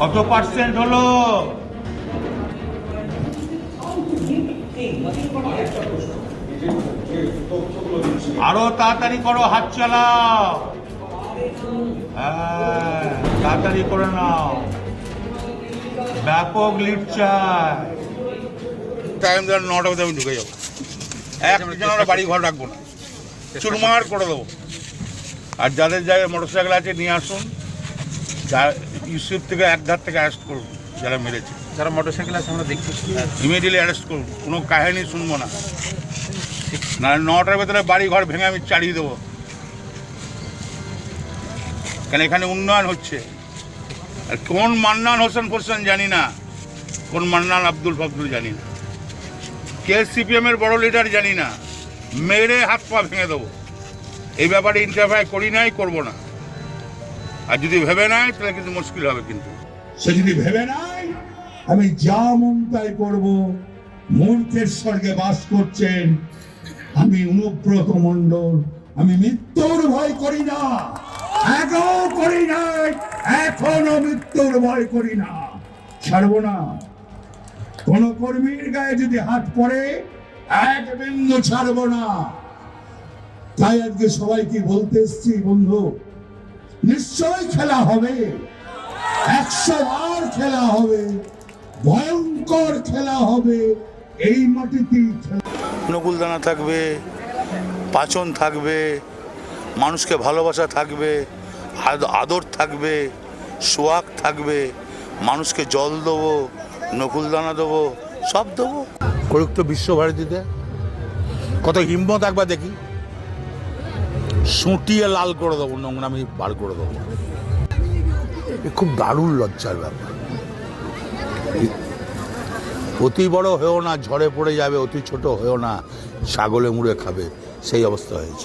কত পার্সেন্ট হলো? আরও তাড়াতাড়ি করো, হাত চালাও। হ্যাঁ তাড়াতাড়ি করে নাও। ব্যাপক লিড চাই। টাইম দেন নটা আমি ঢুকে যাব। একজন আমরা বাড়ি ঘর রাখব না। চুরমার করে দেবো। আর যাদের জায়গায় মোটর সাইকেল আছে, নিয়ে আসুন। যা ইউসুফ থেকে এক ধার থেকে অ্যারেস্ট করুন যারা মেরেছে। যারা মোটরসাইকেল আছে আমরা দেখছি। ইমিডিয়েটলি অ্যারেস্ট করুন কোনো কাহিনী শুনব না। না নটার ভেতরে বাড়ি ঘর ভেঙে আমি চালিয়ে দেবো। কেন এখানে উন্নয়ন হচ্ছে। আর কোন মান্নান হোসেন ফোসেন জানি না কোন মান্নান আব্দুল ফখরুল জানি না। কে সিপিএম এর বড় লিডার জানি না। মেরে হাত পা ভেঙে দেবো। এই ব্যাপারে ইন্টারফাই করি নাই করব না। আর যদি ভেবে নাই, তাহলে কিন্তু মুশকিল হবে কিন্তু। সে যদি ভেবে নাই, আমি যা মন তাই করব। মূর্খের স্বর্গে বাস করছেন। আমি অনুব্রত মণ্ডল, আমি মৃত্যুর ভয় করি না। আগেও করি নাই, এখনও মৃত্যুর ভয় করি না। ছাড়ব না। কোন কর্মীর গায়ে যদি হাত পড়ে, এক বিন্দু ছাড়ব না। তাই আজকে সবাইকে বলতে এসছি, বন্ধু নিশ্চয় খেলা হবে। একশো বার খেলা হবে। ভয়ঙ্কর খেলা হবে। এই মাটিতেই নকুলদানা থাকবে পাচন থাকবে মানুষকে ভালোবাসা থাকবে আদর থাকবে সোয়াগ থাকবে মানুষকে জল দেবো নকুলদানা দেবো সব দেবো। করুক তো বিশ্বভারতীতে কত হিম্মত একবার দেখি। সুটিয়ে লাল করে দেবো নোংরামি বার করে দেবো। খুব দারুণ লজ্জার ব্যাপার। অতি বড় হয়েও না ঝড়ে পড়ে যাবে অতি ছোট হয়েও না ছাগলে মুড়ে খাবে সেই অবস্থা হয়েছে।